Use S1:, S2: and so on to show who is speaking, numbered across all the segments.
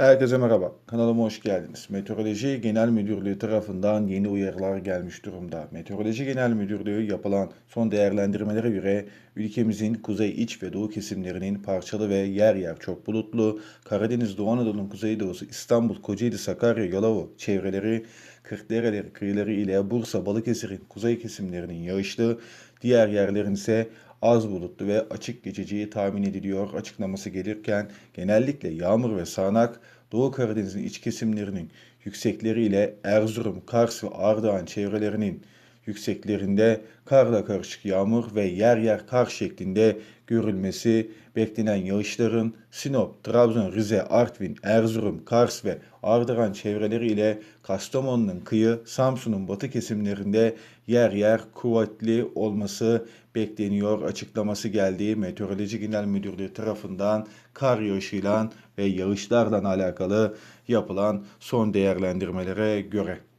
S1: Herkese merhaba. Kanalıma hoş geldiniz. Meteoroloji Genel Müdürlüğü tarafından yeni uyarılar gelmiş durumda. Meteoroloji Genel Müdürlüğü yapılan son değerlendirmelere göre ülkemizin kuzey iç ve doğu kesimlerinin parçalı ve yer yer çok bulutlu, Karadeniz, Doğu Anadolu'nun kuzeydoğusu, İstanbul, Kocaeli, Sakarya, Yalova çevreleri, Kırklareli kıyıları ile Bursa, Balıkesir'in kuzey kesimlerinin yağışlı, diğer yerlerin ise az bulutlu ve açık geçeceği tahmin ediliyor. Açıklaması gelirken genellikle yağmur ve sağanak Doğu Karadeniz'in iç kesimlerinin yüksekleri ile Erzurum, Kars ve Ardahan çevrelerinin yükseklerinde karla karışık yağmur ve yer yer kar şeklinde görülmesi beklenen yağışların Sinop, Trabzon, Rize, Artvin, Erzurum, Kars ve Ardahan çevreleri ile Kastamonu'nun kıyı, Samsun'un batı kesimlerinde yer yer kuvvetli olması bekleniyor açıklaması geldi. Meteoroloji Genel Müdürlüğü tarafından kar yağışıyla ve yağışlarla alakalı yapılan son değerlendirmelere göre.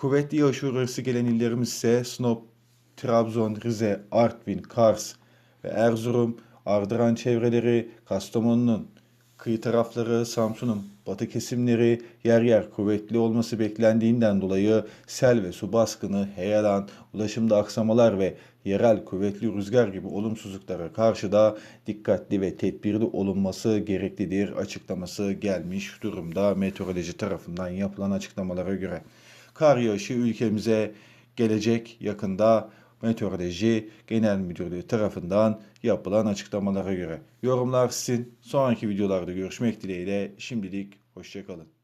S1: Kuvvetli yağış uğrarısı gelen illerimiz ise Sinop, Trabzon, Rize, Artvin, Kars ve Erzurum, Ardahan çevreleri, Kastamonu'nun kıyı tarafları, Samsun'un batı kesimleri yer yer kuvvetli olması beklendiğinden dolayı sel ve su baskını, heyelan, ulaşımda aksamalar ve yerel kuvvetli rüzgar gibi olumsuzluklara karşı da dikkatli ve tedbirli olunması gereklidir açıklaması gelmiş durumda meteoroloji tarafından yapılan açıklamalara göre. Kar yağışı ülkemize gelecek yakında Meteoroloji Genel Müdürlüğü tarafından yapılan açıklamalara göre. Yorumlar sizin. Sonraki videolarda görüşmek dileğiyle şimdilik hoşçakalın.